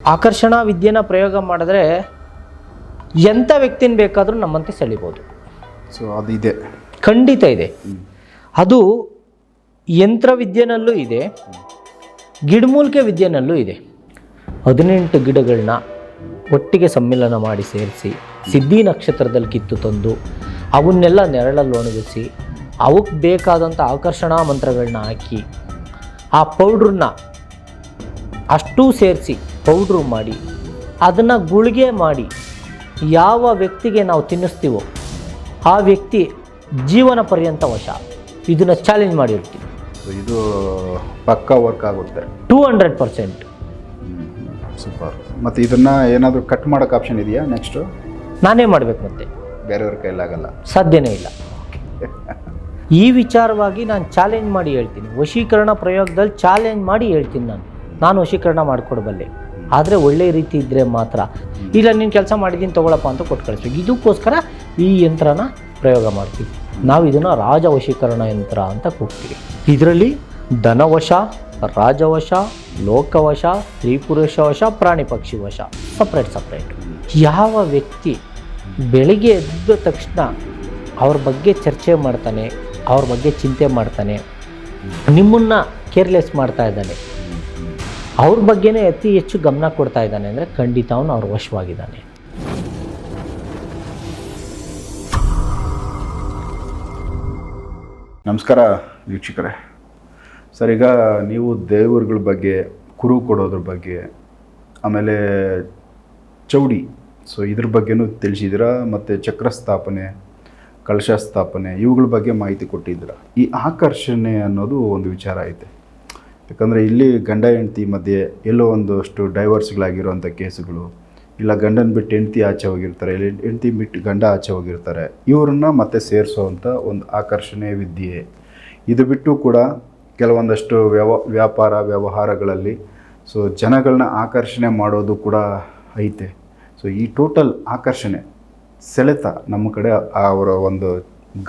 ಆಕರ್ಷಣಾ ವಿದ್ಯೆನ ಪ್ರಯೋಗ ಮಾಡಿದ್ರೆ ಎಂಥ ವ್ಯಕ್ತಿನ ಬೇಕಾದರೂ ನಮ್ಮಂತೆ ಸೆಳಿಬೋದು. ಸೊ ಅದು ಇದೆ. ಖಂಡಿತ ಇದೆ. ಅದು ಯಂತ್ರ ವಿದ್ಯೆನಲ್ಲೂ ಇದೆ. ಗಿಡಮೂಲಿಕೆ ವಿದ್ಯೆನಲ್ಲೂ ಇದೆ. ಹದಿನೆಂಟು ಗಿಡಗಳನ್ನ ಒಟ್ಟಿಗೆ ಸಮ್ಮಿಲನ ಮಾಡಿ ಸೇರಿಸಿ ಸಿದ್ಧಿ ನಕ್ಷತ್ರದಲ್ಲಿ ಕಿತ್ತು ತಂದು ಅವನ್ನೆಲ್ಲ ನೆರಳಲ್ಲಿ ಒಣಗಿಸಿ ಅವಕ್ಕೆ ಬೇಕಾದಂಥ ಆಕರ್ಷಣಾ ಮಂತ್ರಗಳನ್ನ ಹಾಕಿ ಆ ಪೌಡ್ರನ್ನ ಅಷ್ಟೂ ಸೇರಿಸಿ ಪೌಡ್ರು ಮಾಡಿ ಅದನ್ನು ಗುಳಿಗೆ ಮಾಡಿ ಯಾವ ವ್ಯಕ್ತಿಗೆ ನಾವು ತಿನ್ನಿಸ್ತೀವೋ ಆ ವ್ಯಕ್ತಿ ಜೀವನ ಪರ್ಯಂತ ವಶ. ಇದನ್ನು ಚಾಲೆಂಜ್ ಮಾಡಿರ್ತೀವಿ. ಇದು ಪಕ್ಕಾ ವರ್ಕ್ ಆಗುತ್ತೆ. ಟೂ ಹಂಡ್ರೆಡ್ ಪರ್ಸೆಂಟ್ ಸೂಪರ್ ಮತ್ತು ಇದನ್ನು ಏನಾದರೂ ಕಟ್ ಮಾಡೋಕೆ ಆಪ್ಷನ್ ಇದೆಯಾ ನೆಕ್ಸ್ಟು ನಾನೇ ಮಾಡಬೇಕು ಮತ್ತೆ. ಬೇರೆಯವ್ರ ಕೈಲಾಗಲ್ಲ ಸಾಧ್ಯನೇ ಇಲ್ಲ. ಈ ವಿಚಾರವಾಗಿ ನಾನು ಚಾಲೆಂಜ್ ಮಾಡಿ ಹೇಳ್ತೀನಿ. ವಶೀಕರಣ ಪ್ರಯೋಗದಲ್ಲಿ ಚಾಲೆಂಜ್ ಮಾಡಿ ಹೇಳ್ತೀನಿ ನಾನು. ನಾನು ವಶೀಕರಣ ಮಾಡಿಕೊಡಬಲ್ಲೆ. ಆದರೆ ಒಳ್ಳೆ ರೀತಿ ಇದ್ದರೆ ಮಾತ್ರ. ಇಲ್ಲ ನೀನು ಕೆಲಸ ಮಾಡಿದ್ದೀನಿ ತೊಗೊಳಪ್ಪ ಅಂತ ಕೊಟ್ಟು ಕಳಿಸ್ಬೇಕು. ಇದಕ್ಕೋಸ್ಕರ ಈ ಯಂತ್ರನ ಪ್ರಯೋಗ ಮಾಡ್ತೀವಿ. ನಾವು ಇದನ್ನು ರಾಜವಶೀಕರಣ ಯಂತ್ರ ಅಂತ ಕೂಗ್ತೀವಿ. ಇದರಲ್ಲಿ ಧನವಶ ರಾಜವಶ ಲೋಕವಶ ಸ್ತ್ರೀ ಪುರುಷ ವಶ ಪ್ರಾಣಿ ಪಕ್ಷಿ ವಶ ಸಪ್ರೇಟ್ ಸಪ್ರೇಟ್ ಯಾವ ವ್ಯಕ್ತಿ ಬೆಳಿಗ್ಗೆ ಎದ್ದ ತಕ್ಷಣ ಅವ್ರ ಬಗ್ಗೆ ಚರ್ಚೆ ಮಾಡ್ತಾನೆ ಅವ್ರ ಬಗ್ಗೆ ಚಿಂತೆ ಮಾಡ್ತಾನೆ ನಿಮ್ಮನ್ನು ಕೇರ್ಲೆಸ್ ಮಾಡ್ತಾ ಇದ್ದಾನೆ ಅವ್ರ ಬಗ್ಗೆನೇ ಅತಿ ಹೆಚ್ಚು ಗಮನ ಕೊಡ್ತಾ ಇದ್ದಾನೆ ಅಂದರೆ ಖಂಡಿತ ಅವನು ಅವ್ರ ವಶವಾಗಿದ್ದಾನೆ. ನಮಸ್ಕಾರ ವೀಕ್ಷಕರೇ. ಸರ್, ಈಗ ನೀವು ದೇವರುಗಳ ಬಗ್ಗೆ, ಕುರು ಕೊಡೋದ್ರ ಬಗ್ಗೆ, ಆಮೇಲೆ ಚೌಡಿ, ಸೊ ಇದ್ರ ಬಗ್ಗೆನೂ ತಿಳಿಸಿದ್ದೀರಾ? ಮತ್ತು ಚಕ್ರ ಸ್ಥಾಪನೆ ಕಳಶ ಸ್ಥಾಪನೆ, ಇವುಗಳ ಬಗ್ಗೆ ಮಾಹಿತಿ ಕೊಟ್ಟಿದ್ದೀರಾ? ಈ ಆಕರ್ಷಣೆ ಅನ್ನೋದು ಒಂದು ವಿಚಾರ ಐತೆ. ಯಾಕಂದರೆ ಇಲ್ಲಿ ಗಂಡ ಹೆಂಡತಿ ಮಧ್ಯೆ ಎಲ್ಲೋ ಒಂದಷ್ಟು ಡೈವರ್ಸ್ಗಳಾಗಿರುವಂಥ ಕೇಸುಗಳು, ಇಲ್ಲ ಗಂಡನ ಬಿಟ್ಟು ಹೆಂಡತಿ ಆಚೆ ಹೋಗಿರ್ತಾರೆ, ಇಲ್ಲಿ ಹೆಂಡತಿ ಬಿಟ್ಟು ಗಂಡ ಆಚೆ ಹೋಗಿರ್ತಾರೆ, ಇವ್ರನ್ನ ಮತ್ತೆ ಸೇರಿಸೋವಂಥ ಒಂದು ಆಕರ್ಷಣೆ ವಿದ್ಯೆ. ಇದು ಬಿಟ್ಟು ಕೂಡ ಕೆಲವೊಂದಷ್ಟು ವ್ಯವ, ವ್ಯಾಪಾರ ವ್ಯವಹಾರಗಳಲ್ಲಿ ಸೊ ಜನಗಳನ್ನ ಆಕರ್ಷಣೆ ಮಾಡೋದು ಕೂಡ ಐತೆ. ಸೊ ಈ ಟೋಟಲ್ ಆಕರ್ಷಣೆ ಸೆಳೆತ ನಮ್ಮ ಕಡೆ ಅವರ ಒಂದು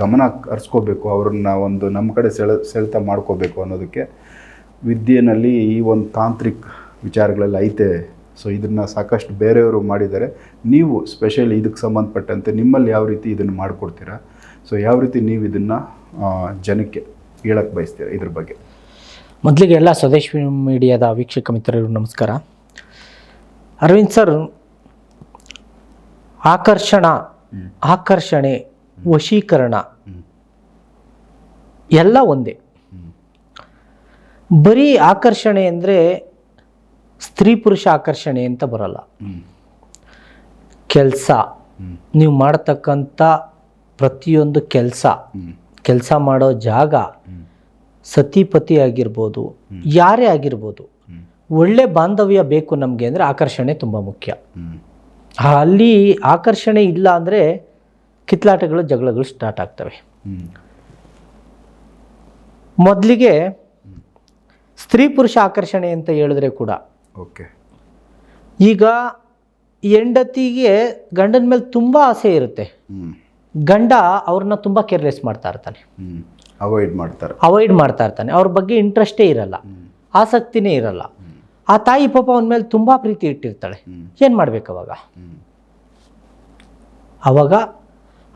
ಗಮನ ಹರಿಸ್ಕೋಬೇಕು, ಅವ್ರನ್ನ ಒಂದು ನಮ್ಮ ಕಡೆ ಸೆಳೆ, ಸೆಳೆತ ಮಾಡ್ಕೋಬೇಕು ಅನ್ನೋದಕ್ಕೆ ವಿದ್ಯೆನಲ್ಲಿ ಈ ಒಂದು ತಾಂತ್ರಿಕ ವಿಚಾರಗಳೆಲ್ಲ ಐತೆ. ಸೊ ಇದನ್ನು ಸಾಕಷ್ಟು ಬೇರೆಯವರು ಮಾಡಿದ್ದಾರೆ. ನೀವು ಸ್ಪೆಷಲಿ ಇದಕ್ಕೆ ಸಂಬಂಧಪಟ್ಟಂತೆ ನಿಮ್ಮಲ್ಲಿ ಯಾವ ರೀತಿ ಇದನ್ನು ಮಾಡಿಕೊಡ್ತೀರಾ? ಸೊ ಯಾವ ರೀತಿ ನೀವು ಇದನ್ನು ಜನಕ್ಕೆ ಹೇಳಕ್ಕೆ ಬಯಸ್ತೀರಾ ಇದ್ರ ಬಗ್ಗೆ? ಮೊದಲಿಗೆ ಎಲ್ಲ ಸ್ವದೇಶ್ ಮೀಡಿಯಾದ ವೀಕ್ಷಕ ಮಿತ್ರರು ನಮಸ್ಕಾರ. ಅರವಿಂದ್ ಸರ್ ಆಕರ್ಷಣ ಆಕರ್ಷಣೆ ವಶೀಕರಣ ಎಲ್ಲ ಒಂದೇ. ಬರೀ ಆಕರ್ಷಣೆ ಅಂದರೆ ಸ್ತ್ರೀ ಪುರುಷ ಆಕರ್ಷಣೆ ಅಂತ ಬರಲ್ಲ. ಕೆಲಸ. ನೀವು ಮಾಡತಕ್ಕಂಥ ಪ್ರತಿಯೊಂದು ಕೆಲಸ ಕೆಲಸ ಮಾಡೋ ಜಾಗ ಸತಿಪತಿ ಆಗಿರ್ಬೋದು, ಯಾರೇ ಆಗಿರ್ಬೋದು, ಒಳ್ಳೆ ಬಾಂಧವ್ಯ ಬೇಕು ನಮಗೆ ಅಂದರೆ ಆಕರ್ಷಣೆ ತುಂಬ ಮುಖ್ಯ. ಅಲ್ಲಿ ಆಕರ್ಷಣೆ ಇಲ್ಲ ಅಂದರೆ ಕಿತ್ಲಾಟಗಳು, ಜಗಳಗಳು ಸ್ಟಾರ್ಟ್ ಆಗ್ತವೆ. ಮೊದಲಿಗೆ ಸ್ತ್ರೀ ಪುರುಷ ಆಕರ್ಷಣೆ ಅಂತ ಹೇಳಿದ್ರೆ ಕೂಡ. ಓಕೆ. ಈಗ ಹೆಂಡತಿಗೆ ಗಂಡನ ಮೇಲೆ ತುಂಬ ಆಸೆ ಇರುತ್ತೆ. ಗಂಡ ಅವ್ರನ್ನ ತುಂಬ ಕೇರ್ಲೆಸ್ ಮಾಡ್ತಾ ಇರ್ತಾನೆ. ಅವಾಯ್ಡ್ ಮಾಡ್ತಾರೆ. ಅವಾಯ್ಡ್ ಮಾಡ್ತಾ ಇರ್ತಾನೆ. ಅವ್ರ ಬಗ್ಗೆ ಇಂಟ್ರೆಸ್ಟೇ ಇರಲ್ಲ. ಆಸಕ್ತಿನೇ ಇರಲ್ಲ. ಆ ತಾಯಿ ಪಾಪ ಅವನ ಮೇಲೆ ತುಂಬ ಪ್ರೀತಿ ಇಟ್ಟಿರ್ತಾಳೆ. ಏನು ಮಾಡ್ಬೇಕು ಅವಾಗ? ಅವಾಗ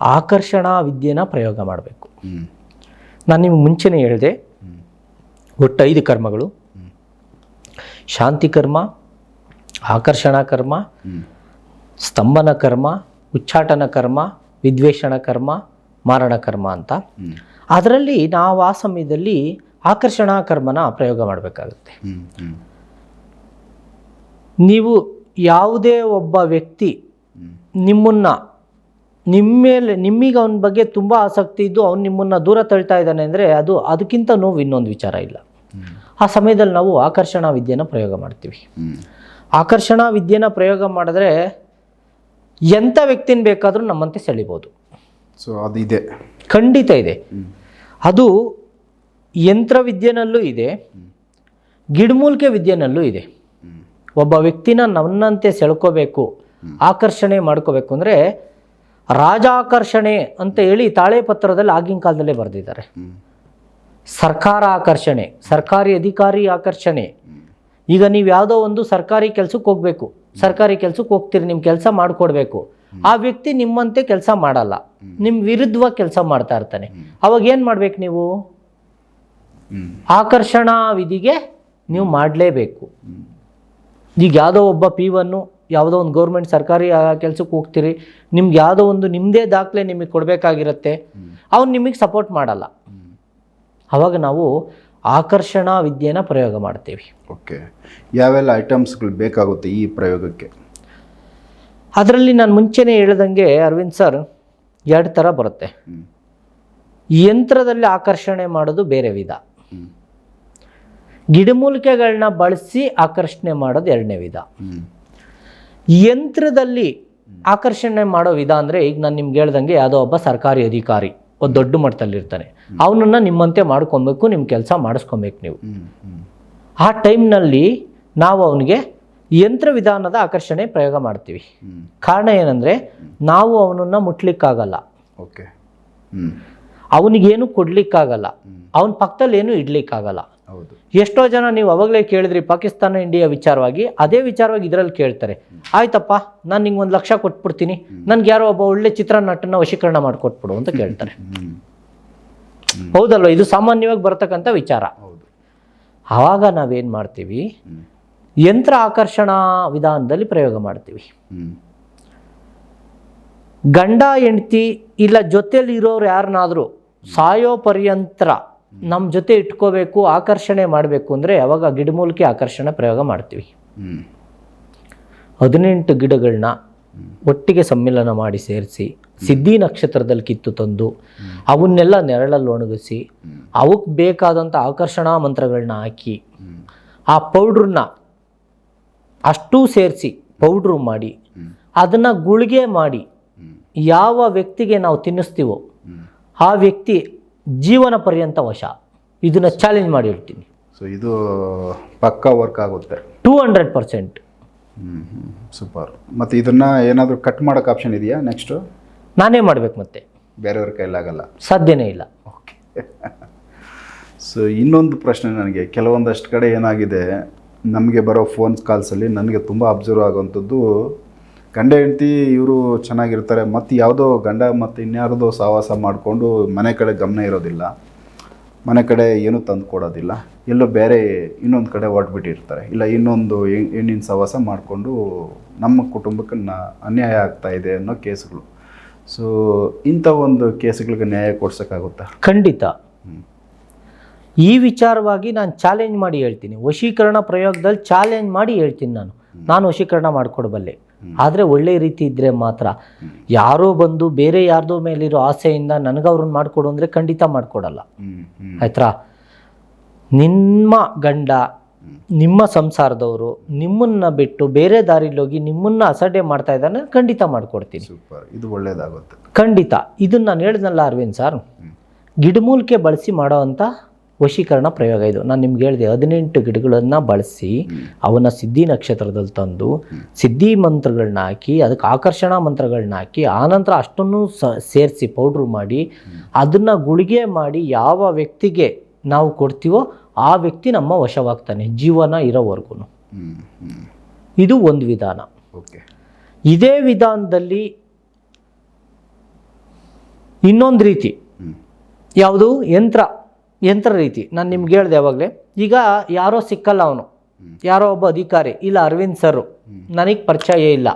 ಆಕರ್ಷಣಾ ವಿದ್ಯೆನ ಪ್ರಯೋಗ ಮಾಡಬೇಕು. ನಾನು ನಿಮ್ಗೆ ಮುಂಚೆನೇ ಹೇಳಿದೆ ಒಟ್ಟು ಐದು ಕರ್ಮಗಳು. ಶಾಂತಿ ಕರ್ಮ, ಆಕರ್ಷಣಾ ಕರ್ಮ, ಸ್ತಂಭನ ಕರ್ಮ, ಉಚ್ಚಾಟನ ಕರ್ಮ, ವಿದ್ವೇಷಣ ಕರ್ಮ, ಮಾರಣ ಕರ್ಮ ಅಂತ. ಅದರಲ್ಲಿ ನಾವು ಆ ಸಮಯದಲ್ಲಿ ಆಕರ್ಷಣಾ ಕರ್ಮನ ಪ್ರಯೋಗ ಮಾಡಬೇಕಾಗುತ್ತೆ. ನೀವು ಯಾವುದೇ ಒಬ್ಬ ವ್ಯಕ್ತಿ ನಿಮ್ಮನ್ನು ನಿಮ್ಮೇಲೆ ನಿಮ್ಮ ಮೇಲೆ ನಿಮಗೆ ಅವನ ಬಗ್ಗೆ ತುಂಬ ಆಸಕ್ತಿ ಇದ್ದು ಅವ್ನು ನಿಮ್ಮನ್ನು ದೂರ ತಳ್ತಾ ಇದ್ದಾನೆ ಅಂದರೆ ಅದು ಅದಕ್ಕಿಂತ ನೋವು ಇನ್ನೊಂದು ವಿಚಾರ ಇಲ್ಲ. ಆ ಸಮಯದಲ್ಲಿ ನಾವು ಆಕರ್ಷಣಾ ವಿದ್ಯೆನ ಪ್ರಯೋಗ ಮಾಡ್ತೀವಿ. ಆಕರ್ಷಣಾ ವಿದ್ಯೆನ ಪ್ರಯೋಗ ಮಾಡಿದ್ರೆ ಎಂಥ ವ್ಯಕ್ತಿನ ಬೇಕಾದರೂ ನಮ್ಮಂತೆ ಸೆಳಿಬೋದು. ಸೊ ಅದು ಇದೆ. ಖಂಡಿತ ಇದೆ. ಅದು ಯಂತ್ರ ವಿದ್ಯೆನಲ್ಲೂ ಇದೆ. ಗಿಡಮೂಲಿಕೆ ವಿದ್ಯೆನಲ್ಲೂ ಇದೆ. ಒಬ್ಬ ವ್ಯಕ್ತಿನ ನನ್ನಂತೆ ಸೆಳ್ಕೋಬೇಕು ಆಕರ್ಷಣೆ ಮಾಡ್ಕೋಬೇಕು ಅಂದರೆ ರಾಜಾಕರ್ಷಣೆ ಅಂತ ಹೇಳಿ ತಾಳೆ ಪತ್ರದಲ್ಲಿ ಆಗಿನ ಕಾಲದಲ್ಲೇ ಬರೆದಿದ್ದಾರೆ. ಸರ್ಕಾರ ಆಕರ್ಷಣೆ, ಸರ್ಕಾರಿ ಅಧಿಕಾರಿ ಆಕರ್ಷಣೆ. ಈಗ ನೀವು ಯಾವುದೋ ಒಂದು ಸರ್ಕಾರಿ ಕೆಲಸಕ್ಕೆ ಹೋಗಬೇಕು. ಸರ್ಕಾರಿ ಕೆಲಸಕ್ಕೆ ಹೋಗ್ತೀರಿ ನಿಮ್ಮ ಕೆಲಸ ಮಾಡಿಕೊಡ್ಬೇಕು. ಆ ವ್ಯಕ್ತಿ ನಿಮ್ಮಂತೆ ಕೆಲಸ ಮಾಡಲ್ಲ. ನಿಮ್ಮ ವಿರುದ್ಧವಾಗಿ ಕೆಲಸ ಮಾಡ್ತಾ ಇರ್ತಾನೆ. ಅವಾಗ ಏನು ಮಾಡ್ಬೇಕು ನೀವು? ಆಕರ್ಷಣಾ ವಿಧಿಗೆ ನೀವು ಮಾಡಲೇಬೇಕು. ಈಗ ಯಾವುದೋ ಒಬ್ಬ ಪಿ ಒನ್ನು ಯಾವುದೋ ಒಂದು ಗೌರ್ಮೆಂಟ್ ಸರ್ಕಾರಿ ಕೆಲಸಕ್ಕೆ ಹೋಗ್ತೀರಿ, ನಿಮ್ಗೆ ಯಾವುದೋ ಒಂದು ನಿಮ್ಮದೇ ದಾಖಲೆ ನಿಮಗೆ ಕೊಡಬೇಕಾಗಿರುತ್ತೆ. ಅವ್ನು ನಿಮಗೆ ಸಪೋರ್ಟ್ ಮಾಡಲ್ಲ. ಅವಾಗ ನಾವು ಆಕರ್ಷಣಾ ವಿದ್ಯೆನ ಪ್ರಯೋಗ ಮಾಡ್ತೀವಿ. ಓಕೆ ಯಾವೆಲ್ಲ ಐಟಮ್ಸ್ಗಳು ಬೇಕಾಗುತ್ತೆ ಈ ಪ್ರಯೋಗಕ್ಕೆ? ಅದರಲ್ಲಿ ನಾನು ಮುಂಚೆನೇ ಹೇಳ್ದಂಗೆ ಅರವಿಂದ್ ಸರ್ ಎರಡು ಥರ ಬರುತ್ತೆ. ಯಂತ್ರದಲ್ಲಿ ಆಕರ್ಷಣೆ ಮಾಡೋದು ಬೇರೆ ವಿಧ. ಗಿಡಮೂಲಿಕೆಗಳನ್ನ ಬಳಸಿ ಆಕರ್ಷಣೆ ಮಾಡೋದು ಎರಡನೇ ವಿಧ. ಯಂತ್ರದಲ್ಲಿ ಆಕರ್ಷಣೆ ಮಾಡೋ ವಿಧ ಅಂದರೆ ಈಗ ನಾನು ನಿಮ್ಗೆ ಹೇಳ್ದಂಗೆ ಯಾವುದೋ ಒಬ್ಬ ಸರ್ಕಾರಿ ಅಧಿಕಾರಿ. ಒಂದು ದೊಡ್ಡ ಮಟ್ಟದಲ್ಲಿರ್ತಾನೆ ಅವನನ್ನು ನಿಮ್ಮಂತೆ ಮಾಡ್ಕೊಬೇಕು ನಿಮ್ಮ ಕೆಲಸ ಮಾಡಿಸ್ಕೊಬೇಕು ನೀವು. ಆ ಟೈಮ್ನಲ್ಲಿ ನಾವು ಅವನಿಗೆ ಯಂತ್ರ ವಿಧಾನದ ಆಕರ್ಷಣೆ ಪ್ರಯೋಗ ಮಾಡ್ತೀವಿ. ಕಾರಣ ಏನಂದರೆ ನಾವು ಅವನನ್ನು ಮುಟ್ಲಿಕ್ಕಾಗಲ್ಲ. ಓಕೆ. ಅವನಿಗೇನು ಕೊಡ್ಲಿಕ್ಕಾಗಲ್ಲ. ಅವನ ಪಕ್ಕದಲ್ಲಿ ಏನು ಇಡ್ಲಿಕ್ಕಾಗಲ್ಲ. ಎಷ್ಟೋ ಜನ ನೀವು ಅವಾಗಲೇ ಕೇಳಿದ್ರಿ ಪಾಕಿಸ್ತಾನ ಇಂಡಿಯಾ ವಿಚಾರವಾಗಿ ಅದೇ ವಿಚಾರವಾಗಿ ಇದರಲ್ಲಿ ಕೇಳ್ತಾರೆ. ಆಯ್ತಪ್ಪ ನಾನು ನಿಂಗೆ ಒಂದು ಲಕ್ಷ ಕೊಟ್ಬಿಡ್ತೀನಿ. ನನ್ಗೆ ಯಾರೋ ಒಬ್ಬ ಒಳ್ಳೆ ಚಿತ್ರನಟನ ವಶೀಕರಣ ಮಾಡಿಕೊಟ್ಬಿಡು ಅಂತ ಕೇಳ್ತಾರೆ. ಹೌದಲ್ವ? ಇದು ಸಾಮಾನ್ಯವಾಗಿ ಬರ್ತಕ್ಕಂಥ ವಿಚಾರ. ಹೌದು. ಆವಾಗ ನಾವೇನು ಮಾಡ್ತೀವಿ? ಯಂತ್ರ ಆಕರ್ಷಣಾ ವಿಧಾನದಲ್ಲಿ ಪ್ರಯೋಗ ಮಾಡ್ತೀವಿ. ಗಂಡ ಹೆಂಡತಿ ಇಲ್ಲ ಜೊತೆಯಲ್ಲಿ ಇರೋರು ಯಾರನ್ನಾದರೂ ಸಾಯೋ ಪರ್ಯಂತರ ನಮ್ಮ ಜೊತೆ ಇಟ್ಕೋಬೇಕು ಆಕರ್ಷಣೆ ಮಾಡಬೇಕು ಅಂದರೆ ಯಾವಾಗ ಗಿಡಮೂಲಿಕೆ ಆಕರ್ಷಣೆ ಪ್ರಯೋಗ ಮಾಡ್ತೀವಿ. ಹದಿನೆಂಟು ಗಿಡಗಳನ್ನ ಒಟ್ಟಿಗೆ ಸಮ್ಮಿಲನ ಮಾಡಿ ಸೇರಿಸಿ ಸಿದ್ಧಿ ನಕ್ಷತ್ರದಲ್ಲಿ ಕಿತ್ತು ತಂದು ಅವನ್ನೆಲ್ಲ ನೆರಳಲ್ಲಿ ಒಣಗಿಸಿ. ಅವಕ್ಕೆ ಬೇಕಾದಂಥ ಆಕರ್ಷಣಾ ಮಂತ್ರಗಳನ್ನ ಹಾಕಿ ಆ ಪೌಡ್ರನ್ನ ಅಷ್ಟೂ ಸೇರಿಸಿ ಪೌಡ್ರು ಮಾಡಿ ಅದನ್ನು ಗುಳಿಗೆ ಮಾಡಿ ಯಾವ ವ್ಯಕ್ತಿಗೆ ನಾವು ತಿನ್ನಿಸ್ತೀವೋ ಆ ವ್ಯಕ್ತಿ ಜೀವನ ಪರ್ಯಂತ ವಶ. ಇದನ್ನು ಚಾಲೆಂಜ್ ಮಾಡಿ ಹೇಳ್ತೀನಿ. ಸೊ ಇದು ಪಕ್ಕಾ ವರ್ಕ್ ಆಗುತ್ತೆ. ಟೂ ಹಂಡ್ರೆಡ್ ಪರ್ಸೆಂಟ್ ಸೂಪರ್ ಮತ್ತು ಇದನ್ನ ಏನಾದರೂ ಕಟ್ ಮಾಡೋಕೆ ಆಪ್ಷನ್ ಇದೆಯಾ ನೆಕ್ಸ್ಟು ನಾನೇ ಮಾಡ್ಬೇಕು ಮತ್ತೆ. ಬೇರೆಯವ್ರ ಕೈಲಾಗಲ್ಲ ಸಾಧ್ಯನೇ ಇಲ್ಲ. ಓಕೆ ಸೊ ಇನ್ನೊಂದು ಪ್ರಶ್ನೆ ನನಗೆ ಕೆಲವೊಂದಷ್ಟು ಕಡೆ ಏನಾಗಿದೆ ನಮಗೆ ಬರೋ ಫೋನ್ ಕಾಲ್ಸಲ್ಲಿ ನನಗೆ ತುಂಬ ಅಬ್ಸರ್ವ್ ಆಗುವಂಥದ್ದು ಗಂಡ ಹೆಂಡತಿ ಇವರು ಚೆನ್ನಾಗಿರ್ತಾರೆ ಮತ್ತು ಯಾವುದೋ ಗಂಡ ಮತ್ತು ಇನ್ಯಾರದೋ ಸಹವಾಸ ಮಾಡಿಕೊಂಡು ಮನೆ ಕಡೆ ಗಮನ ಇರೋದಿಲ್ಲ. ಮನೆ ಕಡೆ ಏನೂ ತಂದು ಕೊಡೋದಿಲ್ಲ. ಎಲ್ಲೋ ಬೇರೆ ಇನ್ನೊಂದು ಕಡೆ ಹೊಟ್ಬಿಟ್ಟಿರ್ತಾರೆ ಇಲ್ಲ ಇನ್ನೊಂದು ಹೆಣ್- ಹೆಣ್ಣಿನ ಸಹವಾಸ ಮಾಡಿಕೊಂಡು ನಮ್ಮ ಕುಟುಂಬಕ್ಕೆ ನ ಅನ್ಯಾಯ ಆಗ್ತಾ ಇದೆ ಅನ್ನೋ ಕೇಸ್ಗಳು. ಸೊ ಇಂಥ ಒಂದು ಕೇಸ್ಗಳಿಗೆ ನ್ಯಾಯ ಕೊಡ್ಸೋಕ್ಕಾಗುತ್ತಾ? ಖಂಡಿತ. ಈ ವಿಚಾರವಾಗಿ ನಾನು ಚಾಲೆಂಜ್ ಮಾಡಿ ಹೇಳ್ತೀನಿ. ವಶೀಕರಣ ಪ್ರಯೋಗದಲ್ಲಿ ಚಾಲೆಂಜ್ ಮಾಡಿ ಹೇಳ್ತೀನಿ ನಾನು. ನಾನು ವಶೀಕರಣ ಮಾಡಿಕೊಡಬಲ್ಲೆ ಆದರೆ ಒಳ್ಳೆ ರೀತಿ ಇದ್ದರೆ ಮಾತ್ರ. ಯಾರೋ ಬಂದು ಬೇರೆ ಯಾರ್ದೋ ಮೇಲಿರೋ ಆಸೆಯಿಂದ ನನಗೆ ಅವ್ರನ್ನ ಮಾಡಿಕೊಡು ಅಂದರೆ ಖಂಡಿತ ಮಾಡಿಕೊಡಲ್ಲ. ಆಯ್ತಾ ನಿಮ್ಮ ಗಂಡ ನಿಮ್ಮ ಸಂಸಾರದವರು ನಿಮ್ಮನ್ನ ಬಿಟ್ಟು ಬೇರೆ ದಾರಿಲಿ ಹೋಗಿ ನಿಮ್ಮನ್ನ ಅಸಡ್ಡೆ ಮಾಡ್ತಾ ಇದ್ದಾನೆ ಖಂಡಿತ ಮಾಡಿಕೊಡ್ತೀನಿ. ಇದು ಒಳ್ಳೇದಾಗುತ್ತೆ. ಖಂಡಿತ. ಇದನ್ನ ನಾನು ಹೇಳಿದ್ನಲ್ಲ ಅರವಿಂದ್ ಸರ್? ಗಿಡಮೂಲಿಕೆ ಬಳಸಿ ಮಾಡೋವಂಥ ವಶೀಕರಣ ಪ್ರಯೋಗ ಇದು. ನಾನು ನಿಮ್ಗೆ ಹೇಳಿದೆ ಹದಿನೆಂಟು ಗಿಡಗಳನ್ನು ಬಳಸಿ ಅವನ್ನ ಸಿದ್ಧಿ ನಕ್ಷತ್ರದಲ್ಲಿ ತಂದು ಸಿದ್ಧಿ ಮಂತ್ರಗಳನ್ನ ಹಾಕಿ ಅದಕ್ಕೆ ಆಕರ್ಷಣಾ ಮಂತ್ರಗಳನ್ನ ಹಾಕಿ ಆನಂತರ ಅಷ್ಟನ್ನು ಸ ಸೇರಿಸಿ ಪೌಡ್ರ್ ಮಾಡಿ ಅದನ್ನು ಗುಳಿಗೆ ಮಾಡಿ ಯಾವ ವ್ಯಕ್ತಿಗೆ ನಾವು ಕೊಡ್ತೀವೋ ಆ ವ್ಯಕ್ತಿ ನಮ್ಮ ವಶವಾಗ್ತಾನೆ ಜೀವನ ಇರೋವರೆಗೂ ಇದು ಒಂದು ವಿಧಾನ. ಓಕೆ. ಇದೇ ವಿಧಾನದಲ್ಲಿ ಇನ್ನೊಂದು ರೀತಿ. ಯಾವುದು? ಯಂತ್ರ. ಯಂತ್ರ ರೀತಿ ನಾನು ನಿಮ್ಗೆ ಹೇಳ್ದೆ ಯಾವಾಗಲೇ, ಈಗ ಯಾರೋ ಸಿಕ್ಕಲ್ಲ ಅವನು. ಯಾರೋ ಒಬ್ಬ ಅಧಿಕಾರಿ, ಇಲ್ಲ ಅರವಿಂದ್ ಸರ್, ನನಗೆ ಪರಿಚಯ ಇಲ್ಲ.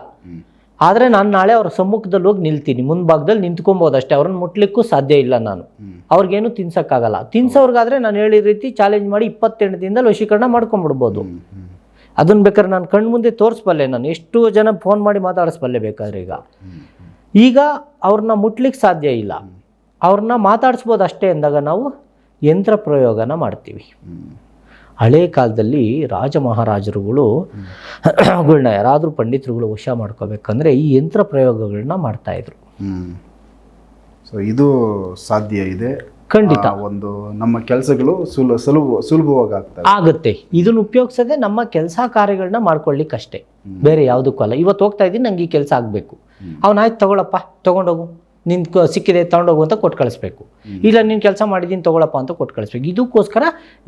ಆದರೆ ನಾನು ನಾಳೆ ಅವ್ರ ಸಮ್ಮುಖದಲ್ಲಿ ಹೋಗಿ ನಿಲ್ತೀನಿ. ಮುಂಭಾಗದಲ್ಲಿ ನಿಂತ್ಕೊಬೋದು ಅಷ್ಟೇ. ಅವ್ರನ್ನ ಮುಟ್ಲಿಕ್ಕೂ ಸಾಧ್ಯ ಇಲ್ಲ ನಾನು. ಅವ್ರಿಗೇನು ತಿನ್ಸೋಕ್ಕಾಗಲ್ಲ. ತಿನ್ಸೋರ್ಗಾದ್ರೆ ನಾನು ಹೇಳಿದ ರೀತಿ ಚಾಲೆಂಜ್ ಮಾಡಿ ಇಪ್ಪತ್ತೆಂಟು ದಿನದಲ್ಲಿ ವಶೀಕರಣ ಮಾಡ್ಕೊಂಡ್ಬಿಡ್ಬೋದು ಅದನ್ನ ಬೇಕಾದ್ರೆ ನಾನು ಕಣ್ಣು ಮುಂದೆ ತೋರಿಸ್ಬಲ್ಲೆ ನಾನು. ಎಷ್ಟು ಜನ ಫೋನ್ ಮಾಡಿ ಮಾತಾಡಿಸ್ಬಲ್ಲೆ ಬೇಕಾದ್ರೆ ಈಗ. ಈಗ ಅವ್ರನ್ನ ಮುಟ್ಲಿಕ್ಕೆ ಸಾಧ್ಯ ಇಲ್ಲ. ಅವ್ರನ್ನ ಮಾತಾಡಿಸ್ಬೋದು ಅಷ್ಟೇ ಅಂದಾಗ ನಾವು ಯಂತ್ರ ಪ್ರಯೋಗನ ಮಾಡ್ತೀವಿ. ಹಳೆ ಕಾಲದಲ್ಲಿ ರಾಜ ಮಹಾರಾಜರುಗಳು ಗಳನ್ನ ಯಾರಾದರೂ ಪಂಡಿತರುಗಳು ವಶ ಮಾಡ್ಕೋಬೇಕಂದ್ರೆ ಈ ಯಂತ್ರ ಪ್ರಯೋಗಗಳನ್ನ ಮಾಡ್ತಾ ಇದ್ರು. ಸೊ ಇದು ಸಾಧ್ಯ ಇದೆ. ಖಂಡಿತ. ಒಂದು ನಮ್ಮ ಕೆಲಸಗಳು ಸುಲ ಸುಲಭ ಸುಲಭವಾಗಿ ಆಗ್ತವೆ. ಆಗುತ್ತೆ. ಇದನ್ನ ಉಪಯೋಗಿಸದೆ ನಮ್ಮ ಕೆಲಸ ಕಾರ್ಯಗಳನ್ನ ಮಾಡ್ಕೊಳ್ಳಿಕ್ಕಷ್ಟೇ. ಬೇರೆ ಯಾವುದಕ್ಕೂ ಅಲ್ಲ. ಇವತ್ತು ಹೋಗ್ತಾ ಇದ್ದೀನಿ ನಂಗೆ ಈ ಕೆಲಸ ಆಗಬೇಕು. ಅವನಾಯ್ತು ಆಯ್ತು ತಗೊಳಪ್ಪ ತೊಗೊಂಡೋಗು. ನಿನ್ ಸಿಕ್ಕಿದೆ ತಗೊಂಡೋಗು ಅಂತ ಕೊಟ್ಟು ಕಳಿಸ್ಬೇಕು. ಇಲ್ಲ ನೀನು ಕೆಲಸ ಮಾಡಿದ್ದೀನಿ ತಗೊಳಪ್ಪ ಅಂತ ಕೊಟ್ಟು ಕಳಿಸ್ಬೇಕು. ಇದಕ್ಕೋಸ್ಕರ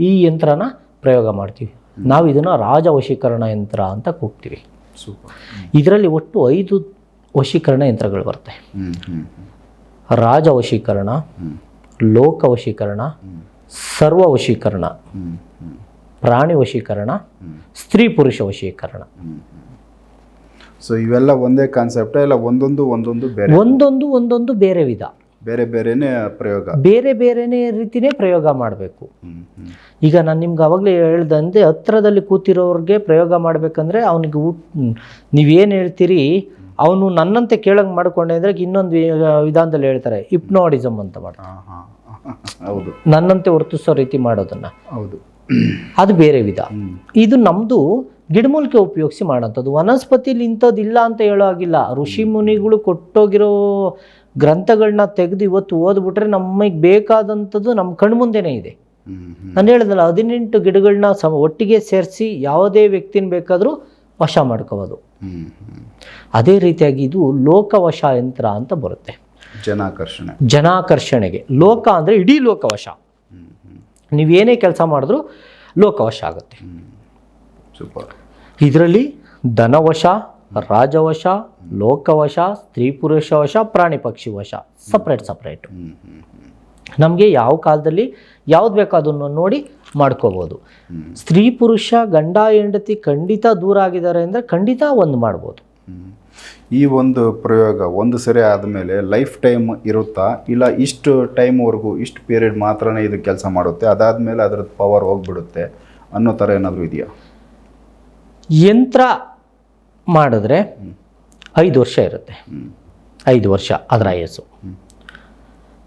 ಈ ಯಂತ್ರನ ಪ್ರಯೋಗ ಮಾಡ್ತೀವಿ. ನಾವು ಇದನ್ನು ರಾಜ ವಶೀಕರಣ ಯಂತ್ರ ಅಂತ ಕೂಗ್ತೀವಿ. ಸೂಪರ್. ಇದರಲ್ಲಿ ಒಟ್ಟು ಐದು ವಶೀಕರಣ ಯಂತ್ರಗಳು ಬರ್ತವೆ ರಾಜ ವಶೀಕರಣ ಲೋಕ ವಶೀಕರಣ ಸರ್ವ ವಶೀಕರಣ ಪ್ರಾಣಿ ವಶೀಕರಣ ಸ್ತ್ರೀ ಪುರುಷ ವಶೀಕರಣ. ಸೊ ಇವೆಲ್ಲ ಒಂದೇ ಕಾನ್ಸೆಪ್ಟ್ ಇಲ್ಲ ಒಂದೊಂದು ಒಂದೊಂದು ಬೇರೆ. ಒಂದೊಂದು ಒಂದೊಂದು ಬೇರೆ ವಿಧ. ಬೇರೆ ಬೇರೆನೇ ಪ್ರಯೋಗ. ಬೇರೆ ಬೇರೆನೇ ರೀತಿನೇ ಪ್ರಯೋಗ ಮಾಡಬೇಕು. ಈಗ ನಾನು ನಿಮ್ಗೆ ಅವಾಗಲೇ ಹೇಳ್ದಂತೆ ಹತ್ರದಲ್ಲಿ ಕೂತಿರೋರಿಗೆ ಪ್ರಯೋಗ ಮಾಡಬೇಕಂದ್ರೆ ಅವನಿಗೆ ಊಟ ನೀವೇನು ಹೇಳ್ತೀರಿ? ಅವನು ನನ್ನಂತೆ ಕೇಳಂಗೆ ಮಾಡ್ಕೊಂಡೆ ಅಂದರೆ ಇನ್ನೊಂದು ವಿಧಾನದಲ್ಲಿ ಹೇಳ್ತಾರೆ ಇಪ್ನೋಡಿಸಮ್ ಅಂತ ಮಾಡ್ತಾರೆ. ಹೌದು. ನನ್ನಂತೆ ವರ್ತಿಸೋ ರೀತಿ ಮಾಡೋದನ್ನು. ಹೌದು. ಅದು ಬೇರೆ ವಿಧ. ಇದು ನಮ್ಮದು ಗಿಡಮೂಲಿಕೆ ಉಪಯೋಗಿಸಿ ಮಾಡೋಂಥದ್ದು. ವನಸ್ಪತಿಲಿ ಇಂಥದ್ದು ಇಲ್ಲ ಅಂತ ಹೇಳೋ ಹಾಗಿಲ್ಲ. ಋಷಿ ಮುನಿಗಳು ಕೊಟ್ಟೋಗಿರೋ ಗ್ರಂಥಗಳನ್ನ ತೆಗೆದು ಇವತ್ತು ಓದ್ಬಿಟ್ರೆ ನಮಗೆ ಬೇಕಾದಂಥದ್ದು ನಮ್ಮ ಕಣ್ಮುಂದೆನೇ ಇದೆ. ನಾನು ಹೇಳಿದಲ್ಲ ಹದಿನೆಂಟು ಗಿಡಗಳನ್ನ ಸಮ ಒಟ್ಟಿಗೆ ಸೇರಿಸಿ ಯಾವುದೇ ವ್ಯಕ್ತಿನ ಬೇಕಾದರೂ ವಶ ಮಾಡ್ಕೋಬೋದು. ಅದೇ ರೀತಿಯಾಗಿ ಇದು ಲೋಕವಶ ಯಂತ್ರ ಅಂತ ಬರುತ್ತೆ. ಜನಾಕರ್ಷಣೆ. ಜನಾಕರ್ಷಣೆಗೆ. ಲೋಕ ಅಂದರೆ ಇಡೀ ಲೋಕವಶ. ನೀವೇನೇ ಕೆಲಸ ಮಾಡಿದ್ರು ಲೋಕವಶ ಆಗುತ್ತೆ. ಸೂಪರ್ ಇದರಲ್ಲಿ ಧನವಶ ರಾಜವಶ ಲೋಕವಶ ಸ್ತ್ರೀ ಪುರುಷ ವಶ ಪ್ರಾಣಿ ಪಕ್ಷಿ ವಶ. ಸಪ್ರೇಟ್ ಸಪ್ರೇಟ್ ನಮಗೆ ಯಾವ ಕಾಲದಲ್ಲಿ ಯಾವ್ದು ಬೇಕೋ ಅದನ್ನು ನೋಡಿ ಮಾಡ್ಕೋಬೋದು. ಸ್ತ್ರೀ ಪುರುಷ ಗಂಡ ಹೆಂಡತಿ ಖಂಡಿತ ದೂರ ಆಗಿದ್ದಾರೆ ಅಂದರೆ ಖಂಡಿತ ಒಂದು ಮಾಡ್ಬೋದು. ಈ ಒಂದು ಪ್ರಯೋಗ ಒಂದು ಸರಿ ಆದಮೇಲೆ ಲೈಫ್ ಟೈಮ್ ಇರುತ್ತಾ? ಇಲ್ಲ ಇಷ್ಟು ಟೈಮ್ವರೆಗೂ ಇಷ್ಟು ಪೀರಿಯಡ್ ಮಾತ್ರನೇ ಇದು ಕೆಲಸ ಮಾಡುತ್ತೆ? ಅದಾದಮೇಲೆ ಅದ್ರದ್ದು ಪವರ್ ಹೋಗ್ಬಿಡುತ್ತೆ ಅನ್ನೋ ಥರ ಏನಾದರೂ ಇದೆಯಾ? ಯಂತ್ರ ಮಾಡಿದ್ರೆ ಐದು ವರ್ಷ ಇರುತ್ತೆ. ಐದು ವರ್ಷ ಅದರ ಆಯಸ್ಸು.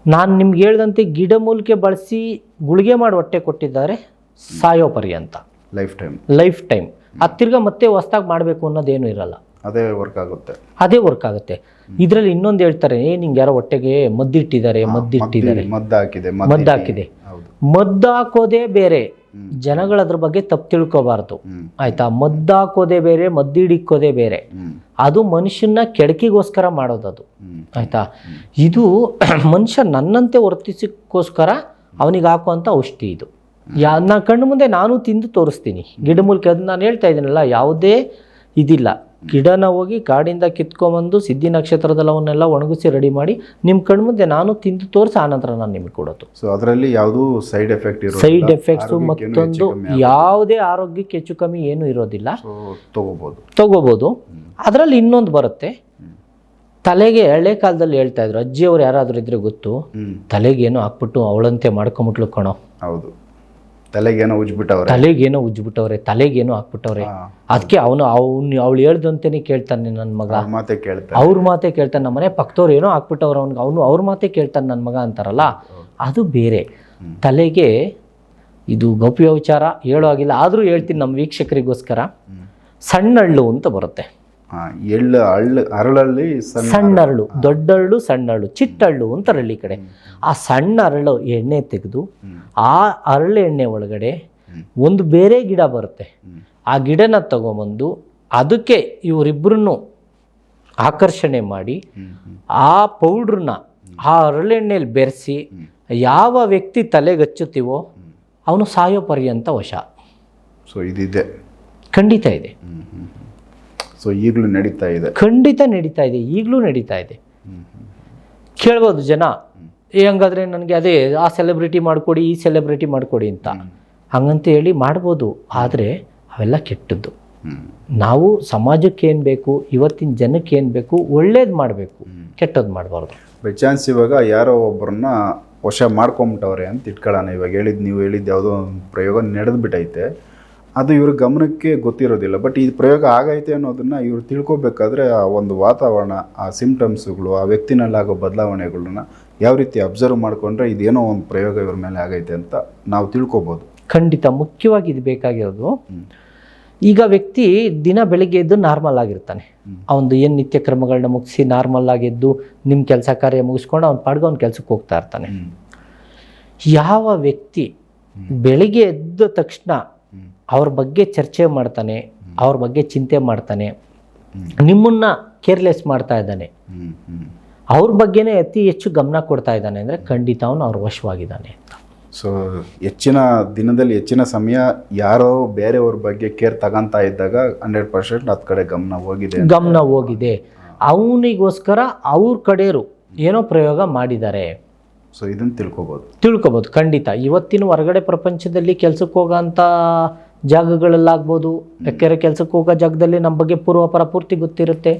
ನಾನು ನಿಮ್ಗೆ ಹೇಳ್ದಂತೆ ಗಿಡಮೂಲಿಕೆ ಬಳಸಿ ಗುಳಿಗೆ ಮಾಡಿ ಹೊಟ್ಟೆ ಕೊಟ್ಟಿದ್ದಾರೆ ಸಾಯೋ ಪರ್ಯಂತ. ಲೈಫ್ ಟೈಮ್ ಲೈಫ್ ಟೈಮ್ ಅದು ತಿರ್ಗ ಮತ್ತೆ ಹೊಸ್ದಾಗಿ ಮಾಡಬೇಕು ಅನ್ನೋದೇನು ಇರಲ್ಲ. ಅದೇ ವರ್ಕ್ ಆಗುತ್ತೆ. ಅದೇ ವರ್ಕ್ ಆಗುತ್ತೆ. ಇದರಲ್ಲಿ ಇನ್ನೊಂದು ಹೇಳ್ತಾರೆ ಏ ನಿಂಗೆ ಯಾರೋ ಹೊಟ್ಟೆಗೆ ಮದ್ದಿಟ್ಟಿದ್ದಾರೆ ಮದ್ದಿಟ್ಟಿದ್ದಾರೆ. ಮದ್ದು ಹಾಕಿದೆ ಮದ್ದು ಹಾಕಿದೆ ಹೌದು. ಮದ್ದು ಹಾಕೋದೇ ಬೇರೆ. ಜನಗಳು ಅದ್ರ ಬಗ್ಗೆ ತಪ್ಪು ತಿಳ್ಕೋಬಾರ್ದು. ಆಯ್ತಾ? ಮದ್ದಾಕೋದೇ ಬೇರೆ ಮದ್ದಿಡಿಕ್ಕೋದೇ ಬೇರೆ. ಅದು ಮನುಷ್ಯನ ಕೆಡಕಿಗೋಸ್ಕರ ಮಾಡೋದದು. ಆಯ್ತಾ? ಇದು ಮನುಷ್ಯ ನನ್ನಂತೆ ವರ್ತಿಸಕ್ಕೋಸ್ಕರ ಅವನಿಗೆ ಹಾಕುವಂಥ ಔಷಧಿ ಇದು. ಯಾ ನಾ ಕಣ್ಣು ಮುಂದೆ ನಾನು ತಿಂದು ತೋರಿಸ್ತೀನಿ. ಗಿಡಮೂಲಿಕೆ ಅದು ನಾನು ಹೇಳ್ತಾ ಇದ್ದೀನಲ್ಲ ಯಾವುದೇ ಇದಿಲ್ಲ. ಗಿಡನ ಹೋಗಿ ಕಾಡಿಂದ ಕಿತ್ಕೊಂಬಂದು ಸಿದ್ಧಿ ನಕ್ಷತ್ರದಲ್ಲಿ ಅವನ್ನೆಲ್ಲ ಒಣಗಿಸಿ ರೆಡಿ ಮಾಡಿ ನಿಮ್ಮ ಕಣ್ಮುಂದೆ ನಾನು ತಿಂದು ತೋರಿಸಿ ಆನಂತರ ನಾನು ನಿಮಗೆ ಕೊಡೋದು. ಸೊ ಅದರಲ್ಲಿ ಯಾವುದೂ ಸೈಡ್ ಎಫೆಕ್ಟ್ ಸೈಡ್ ಎಫೆಕ್ಟ್ಸು ಮತ್ತೊಂದು ಯಾವುದೇ ಆರೋಗ್ಯಕ್ಕೆ ಹೆಚ್ಚು ಕಮ್ಮಿ ಏನೂ ಇರೋದಿಲ್ಲ. ತಗೋಬಹುದು ತಗೋಬೋದು. ತಗೋಬೋದು. ಅದರಲ್ಲಿ ಇನ್ನೊಂದು ಬರುತ್ತೆ. ತಲೆಗೆ ಹಳೆ ಕಾಲದಲ್ಲಿ ಹೇಳ್ತಾ ಇದ್ರು. ಅಜ್ಜಿಯವ್ರು ಯಾರಾದರೂ ಇದ್ರೆ ಗೊತ್ತು. ತಲೆಗೆ ಏನು ಹಾಕ್ಬಿಟ್ಟು ಅವಳಂತೆ ಮಾಡ್ಕೊಂಬಿಟ್ಲು ಕಣೋ. ಹೌದು. ತಲೆಗೇನೋ ಉಜ್ಬಿಟ್ಟವ್ರೆ. ತಲೆಗೇನೋ ಉಜ್ಬಿಟ್ಟವ್ರೆ ತಲೆಗೇನೋ ಹಾಕ್ಬಿಟ್ಟವ್ರೆ. ಅದಕ್ಕೆ ಅವನು ಅವ್ನು ಅವಳು ಹೇಳ್ದಂತೇನೆ ಕೇಳ್ತಾನೆ ನನ್ನ ಮಗ. ಅವ್ರ ಮಾತೆ ಕೇಳ್ತಾನೆ. ಅವ್ರ ಮಾತೆ ಕೇಳ್ತಾನೆ ನಮ್ಮ ಮನೆ ಪಕ್ಕದವ್ರು ಏನೋ ಹಾಕ್ಬಿಟ್ಟವ್ರು ಅವ್ನಿಗೆ. ಅವನು ಅವ್ರ ಮಾತೆ ಕೇಳ್ತಾನೆ ನನ್ನ ಮಗ ಅಂತಾರಲ್ಲ ಅದು ಬೇರೆ. ತಲೆಗೆ ಇದು ಗೌಪ್ಯ ವಿಚಾರ ಹೇಳೋ ಆಗಿಲ್ಲ ಆದರೂ ಹೇಳ್ತೀನಿ ನಮ್ಮ ವೀಕ್ಷಕರಿಗೋಸ್ಕರ ಸಣ್ಣಳ್ಳು ಸಣ್ಣ ಹಳ್ಳು ಅಂತ ಬರುತ್ತೆ. ಎಳ್ಳು ಅಳ್ಳು ಅರಳಲ್ಲಿ ಸಣ್ಣ ಅರಳು ದೊಡ್ಡ ಅರಳು ಸಣ್ಣ ಹರಳು ಚಿಟ್ಟಹಳ್ಳು ಅಂತಾರೆ ಹಳ್ಳಿ ಕಡೆ ಆ ಸಣ್ಣ ಅರಳು ಎಣ್ಣೆ ತೆಗೆದು ಆ ಅರಳು ಎಣ್ಣೆ ಒಳಗಡೆ ಒಂದು ಬೇರೆ ಗಿಡ ಬರುತ್ತೆ. ಆ ಗಿಡನ ತಗೊಂಬಂದು ಅದಕ್ಕೆ ಇವರಿಬ್ಬರನ್ನು ಆಕರ್ಷಣೆ ಮಾಡಿ ಆ ಪೌಡ್ರನ್ನ ಆ ಅರಳೆಣ್ಣೆಯಲ್ಲಿ ಬೆರೆಸಿ ಯಾವ ವ್ಯಕ್ತಿ ತಲೆಗಚ್ಚುತ್ತೀವೋ ಅವನು ಸಾಯೋ ಪರ್ಯಂತ ವಶ. ಸೊ ಇದಿದೆ. ಖಂಡಿತ ಇದೆ. ಸೊ ಈಗಲೂ ನಡೀತಾ ಇದೆ. ಖಂಡಿತ ನಡೀತಾ ಇದೆ. ಈಗಲೂ ನಡೀತಾ ಇದೆ. ಕೇಳ್ಬೋದು ಜನ. ಏ ಹಂಗಾದ್ರೆ ನನಗೆ ಅದೇ ಆ ಸೆಲೆಬ್ರಿಟಿ ಮಾಡಿಕೊಡಿ ಈ ಸೆಲೆಬ್ರಿಟಿ ಮಾಡಿಕೊಡಿ ಅಂತ. ಹಂಗಂತ ಹೇಳಿ ಮಾಡ್ಬೋದು. ಆದರೆ ಅವೆಲ್ಲ ಕೆಟ್ಟದ್ದು. ನಾವು ಸಮಾಜಕ್ಕೆ ಏನು ಬೇಕು ಇವತ್ತಿನ ಜನಕ್ಕೆ ಏನು ಬೇಕು ಒಳ್ಳೇದು ಮಾಡಬೇಕು. ಕೆಟ್ಟದ್ದು ಮಾಡಬಾರ್ದು. ಬೈ ಚಾನ್ಸ್ ಇವಾಗ ಯಾರೋ ಒಬ್ಬರನ್ನ ವಶ ಮಾಡ್ಕೊಂಬಿಟ್ಟವ್ರೆ ಅಂತ ಇಟ್ಕೊಳ್ಳೋಣ ಇವಾಗ ಹೇಳಿದ್ದು ನೀವು ಹೇಳಿದ್ದು ಯಾವುದೋ ಒಂದು ಪ್ರಯೋಗ ನಡೆದು ಬಿಟ್ಟೈತೆ ಅದು ಇವ್ರ ಗಮನಕ್ಕೆ ಗೊತ್ತಿರೋದಿಲ್ಲ. ಬಟ್ ಈ ಪ್ರಯೋಗ ಆಗೈತೆ ಅನ್ನೋದನ್ನು ಇವ್ರು ತಿಳ್ಕೊಬೇಕಾದ್ರೆ ಆ ಒಂದು ವಾತಾವರಣ ಆ ಸಿಂಪ್ಟಮ್ಸ್ಗಳು ಆ ವ್ಯಕ್ತಿನಲ್ಲಾಗೋ ಬದಲಾವಣೆಗಳನ್ನ ಯಾವ ರೀತಿ ಅಬ್ಸರ್ವ್ ಮಾಡ್ಕೊಂಡ್ರೆ ಇದೇನೋ ಒಂದು ಪ್ರಯೋಗ ಇವ್ರ ಮೇಲೆ ಆಗೈತೆ ಅಂತ ನಾವು ತಿಳ್ಕೊಬೋದು. ಖಂಡಿತ. ಮುಖ್ಯವಾಗಿ ಇದು ಬೇಕಾಗಿರೋದು ಈಗ ವ್ಯಕ್ತಿ ದಿನ ಬೆಳಿಗ್ಗೆ ಎದ್ದು ನಾರ್ಮಲ್ ಆಗಿರ್ತಾನೆ. ಅವನು ಏನು ನಿತ್ಯ ಕ್ರಮಗಳನ್ನ ಮುಗಿಸಿ ನಾರ್ಮಲ್ ಆಗಿದ್ದು ನಿಮ್ಮ ಕೆಲಸ ಕಾರ್ಯ ಮುಗಿಸ್ಕೊಂಡು ಅವ್ನು ಪಾಡ್ಗೆ ಅವ್ನ ಕೆಲಸಕ್ಕೆ ಹೋಗ್ತಾ ಇರ್ತಾನೆ. ಯಾವ ವ್ಯಕ್ತಿ ಬೆಳಿಗ್ಗೆ ಎದ್ದ ತಕ್ಷಣ. ಅವ್ರ ಬಗ್ಗೆ ಚರ್ಚೆ ಮಾಡ್ತಾನೆ ಅವ್ರ ಬಗ್ಗೆ ಚಿಂತೆ ಮಾಡ್ತಾನೆ. ನಿಮ್ಮನ್ನ ಕೇರ್ಲೆಸ್ ಮಾಡ್ತಾ ಇದ್ದಾನೆ. ಅವ್ರ ಬಗ್ಗೆನೇ ಅತಿ ಹೆಚ್ಚು ಗಮನ ಕೊಡ್ತಾ ಇದ್ದಾನೆ ಅಂದರೆ ಖಂಡಿತ ಅವನು ಅವ್ರ ವಶವಾಗಿದ್ದಾನೆ ಅಂತ. ಸೊ ಹೆಚ್ಚಿನ ದಿನದಲ್ಲಿ ಹೆಚ್ಚಿನ ಸಮಯ ಯಾರೋ ಬೇರೆಯವ್ರ ಬಗ್ಗೆ ಕೇರ್ ತಗೊಂತಾ ಇದ್ದಾಗ ಹಂಡ್ರೆಡ್ ಪರ್ಸೆಂಟ್ ಅದ್ ಕಡೆ ಗಮನ ಹೋಗಿದೆ ಗಮನ ಹೋಗಿದೆ. ಅವನಿಗೋಸ್ಕರ ಅವ್ರ ಕಡೆಯರು ಏನೋ ಪ್ರಯೋಗ ಮಾಡಿದ್ದಾರೆ. ಸೊ ಇದನ್ನು ತಿಳ್ಕೊಬೋದು. ತಿಳ್ಕೊಬೋದು ಖಂಡಿತ. ಇವತ್ತಿನ ಹೊರಗಡೆ ಪ್ರಪಂಚದಲ್ಲಿ ಕೆಲ್ಸಕ್ಕೆ ಹೋಗೋಂಥ ಜಾಗಗಳಲ್ಲಾಗ್ಬೋದು ಯಾಕೆಂದರೆ ಕೆಲಸಕ್ಕೆ ಹೋಗೋ ಜಾಗದಲ್ಲಿ ನಮ್ಮ ಬಗ್ಗೆ ಪೂರ್ವಾಪರ ಪೂರ್ತಿ ಗೊತ್ತಿರುತ್ತೆ.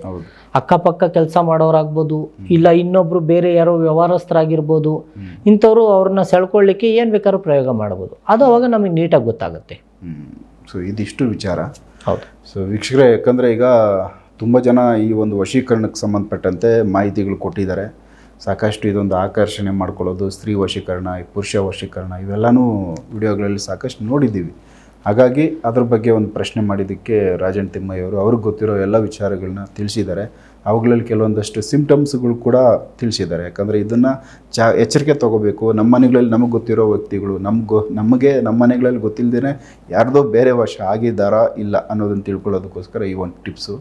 ಅಕ್ಕಪಕ್ಕ ಕೆಲಸ ಮಾಡೋರಾಗ್ಬೋದು ಇಲ್ಲ ಇನ್ನೊಬ್ರು ಬೇರೆ ಯಾರೋ ವ್ಯವಹಾರಸ್ಥರಾಗಿರ್ಬೋದು ಇಂಥವ್ರು ಅವ್ರನ್ನ ಸೆಳ್ಕೊಳ್ಳಿಕ್ಕೆ ಏನು ಬೇಕಾದ್ರೂ ಪ್ರಯೋಗ ಮಾಡ್ಬೋದು. ಅದು ಅವಾಗ ನಮಗೆ ನೀಟಾಗಿ ಗೊತ್ತಾಗುತ್ತೆ. ಸೊ ಇದಿಷ್ಟು ವಿಚಾರ. ಹೌದು. ಸೊ ವೀಕ್ಷಕರೇ ಯಾಕಂದರೆ ಈಗ ತುಂಬ ಜನ ಈ ಒಂದು ವಶೀಕರಣಕ್ಕೆ ಸಂಬಂಧಪಟ್ಟಂತೆ ಮಾಹಿತಿಗಳು ಕೊಟ್ಟಿದ್ದಾರೆ. ಸಾಕಷ್ಟು ಇದೊಂದು ಆಕರ್ಷಣೆ ಮಾಡ್ಕೊಳ್ಳೋದು ಸ್ತ್ರೀ ವಶೀಕರಣ ಈ ಪುರುಷ ವಶೀಕರಣ ಇವೆಲ್ಲನೂ ವಿಡಿಯೋಗಳಲ್ಲಿ ಸಾಕಷ್ಟು ನೋಡಿದ್ದೀವಿ. ಹಾಗಾಗಿ ಅದ್ರ ಬಗ್ಗೆ ಒಂದು ಪ್ರಶ್ನೆ ಮಾಡಿದ್ದಕ್ಕೆ ರಾಜನ್ ತಿಮ್ಮಯ್ಯವರು, ಅವ್ರಿಗೆ ಗೊತ್ತಿರೋ ಎಲ್ಲ ವಿಚಾರಗಳನ್ನ ತಿಳಿಸಿದ್ದಾರೆ. ಅವುಗಳಲ್ಲಿ ಕೆಲವೊಂದಷ್ಟು ಸಿಂಪ್ಟಮ್ಸ್ಗಳು ಕೂಡ ತಿಳಿಸಿದ್ದಾರೆ. ಯಾಕಂದರೆ ಇದನ್ನು ಚಾ, ಎಚ್ಚರಿಕೆ ತೊಗೋಬೇಕು. ನಮ್ಮ ಮನೆಗಳಲ್ಲಿ ನಮಗೆ ಗೊತ್ತಿರೋ ವ್ಯಕ್ತಿಗಳು ನಮ್ಗೆ ನಮಗೆ, ನಮ್ಮ ಮನೆಗಳಲ್ಲಿ ಗೊತ್ತಿಲ್ಲದೇ ಯಾರ್ದೋ ಬೇರೆ ವಶ ಆಗಿದ್ದಾರಾ ಇಲ್ಲ ಅನ್ನೋದನ್ನು ತಿಳ್ಕೊಳ್ಳೋದಕ್ಕೋಸ್ಕರ ಈ ಒಂದು ಟಿಪ್ಸು.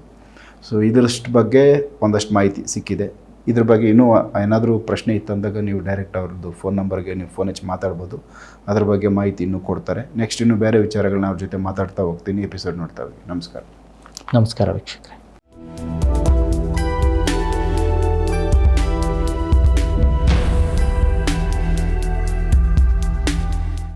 ಸೊ ಇದರಷ್ಟು ಬಗ್ಗೆ ಒಂದಷ್ಟು ಮಾಹಿತಿ ಸಿಕ್ಕಿದೆ. ಇದ್ರ ಬಗ್ಗೆ ಇನ್ನೂ ಏನಾದರೂ ಪ್ರಶ್ನೆ ಇತ್ತಂದಾಗ ನೀವು ಡೈರೆಕ್ಟ್ ಅವ್ರದ್ದು ಫೋನ್ ನಂಬರ್ಗೆ ನೀವು ಫೋನ್ ಹಚ್ಚಿ ಮಾತಾಡ್ಬೋದು. ಅದ್ರ ಬಗ್ಗೆ ಮಾಹಿತಿ ಇನ್ನೂ ಕೊಡ್ತಾರೆ. ನೆಕ್ಸ್ಟ್ ಇನ್ನೂ ಬೇರೆ ವಿಚಾರಗಳನ್ನ ಅವ್ರ ಜೊತೆ ಮಾತಾಡ್ತಾ ಹೋಗ್ತೀನಿ. ಎಪಿಸೋಡ್ ನೋಡ್ತಾ ಹೋಗಿ. ನಮಸ್ಕಾರ. ನಮಸ್ಕಾರ ವೀಕ್ಷಕರೇ.